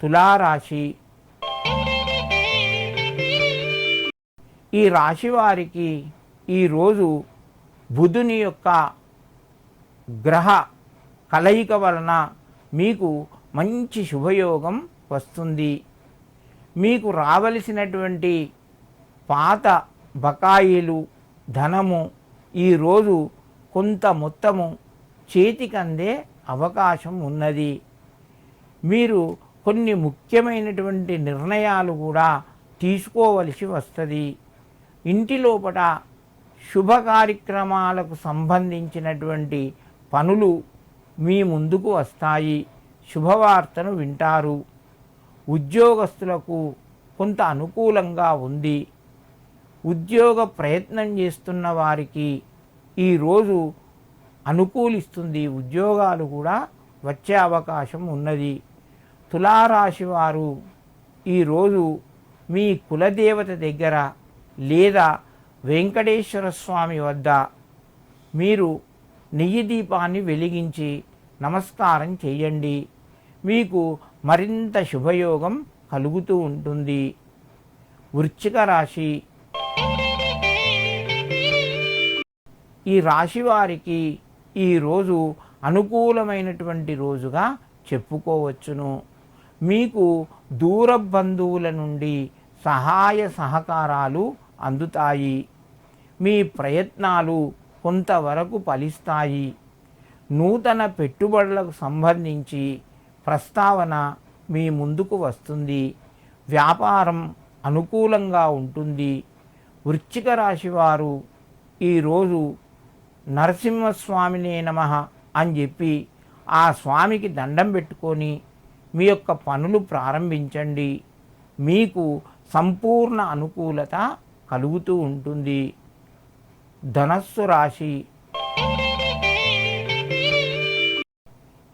తులారాశి. ఈ రాశి వారికి ఈరోజు బుధుని యొక్క గ్రహ కలయిక వలన మీకు మంచి శుభయోగం వస్తుంది. మీకు రావలసినటువంటి పాత బకాయిలు ధనము ఈరోజు కొంత మొత్తము చేతికందే అవకాశం ఉన్నది. మీరు కొన్ని ముఖ్యమైనటువంటి నిర్ణయాలు కూడా తీసుకోవలసి వస్తుంది. ఇంటి లోపల శుభ కార్యక్రమాలకు సంబంధించినటువంటి పనులు మీ ముందుకు వస్తాయి. శుభవార్తను వింటారు. ఉద్యోగస్తులకు కొంత అనుకూలంగా ఉంది. ఉద్యోగ ప్రయత్నం చేస్తున్న వారికి ఈరోజు అనుకూలిస్తుంది. ఉద్యోగాలు కూడా వచ్చే అవకాశం ఉన్నది. తులారాశి వారు ఈరోజు మీ కులదేవత దగ్గర లేదా వెంకటేశ్వర స్వామి వద్ద మీరు నెయ్యి దీపాన్ని వెలిగించి నమస్కారం చేయండి. మీకు మరింత శుభయోగం కలుగుతూ ఉంటుంది. వృశ్చిక రాశి ఈ రాశి వారికి ఈరోజు అనుకూలమైనటువంటి రోజుగా చెప్పుకోవచ్చును. మీకు దూర బంధువుల నుండి సహాయ సహకారాలు అందుతాయి. మీ ప్రయత్నాలు కొంతవరకు ఫలిస్తాయి. నూతన పెట్టుబడులకు సంబంధించి ప్రస్తావన మీ ముందుకు వస్తుంది. వ్యాపారం అనుకూలంగా ఉంటుంది. వృశ్చిక రాశి వారు ఈరోజు నరసింహస్వామినే నమ అని చెప్పి ఆ స్వామికి దండం పెట్టుకొని మీ యొక్క పనులు ప్రారంభించండి. మీకు సంపూర్ణ అనుకూలత కలుగుతూ ఉంటుంది. ధనస్సు రాశి.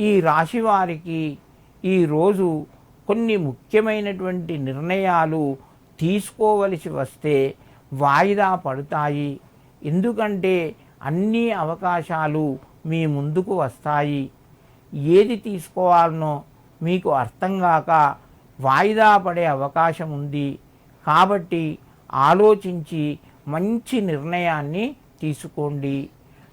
ఈ రాశి వారికి ఈరోజు కొన్ని ముఖ్యమైనటువంటి నిర్ణయాలు తీసుకోవలసి వస్తే వాయిదా పడతాయి. ఎందుకంటే అన్ని అవకాశాలు మీ ముందుకు వస్తాయి. ఏది తీసుకోవాలనో మీకు అర్థం కాక వాయిదా పడే అవకాశం ఉంది కాబట్టి ఆలోచించి మంచి నిర్ణయాన్ని తీసుకోండి.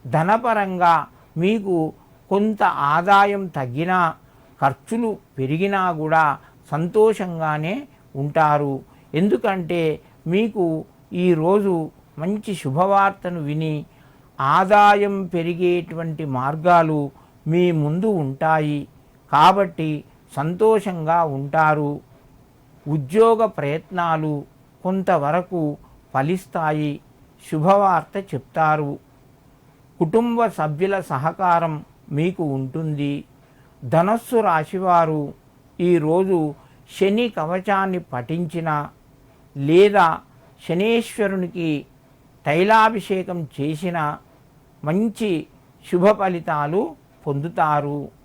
ధనపరంగా మీకు కొంత ఆదాయం తగ్గినా ఖర్చులు పెరిగినా కూడా సంతోషంగానే ఉంటారు. ఎందుకంటే మీకు ఈరోజు మంచి శుభవార్తను విని ఆదాయం పెరిగేటువంటి మార్గాలు మీ ముందు ఉంటాయి. కాబట్టి సంతోషంగా ఉంటారు. ఉద్యోగ ప్రయత్నాలు కొంతవరకు ఫలిస్తాయి. శుభవార్త చెప్తారు. కుటుంబ సభ్యుల సహకారం మీకు ఉంటుంది. ధనస్సు రాశివారు ఈరోజు శని కవచాన్ని పఠించిన లేదా శనేశ్వరునికి తైలాభిషేకం చేసిన మంచి శుభ ఫలితాలు పొందుతారు.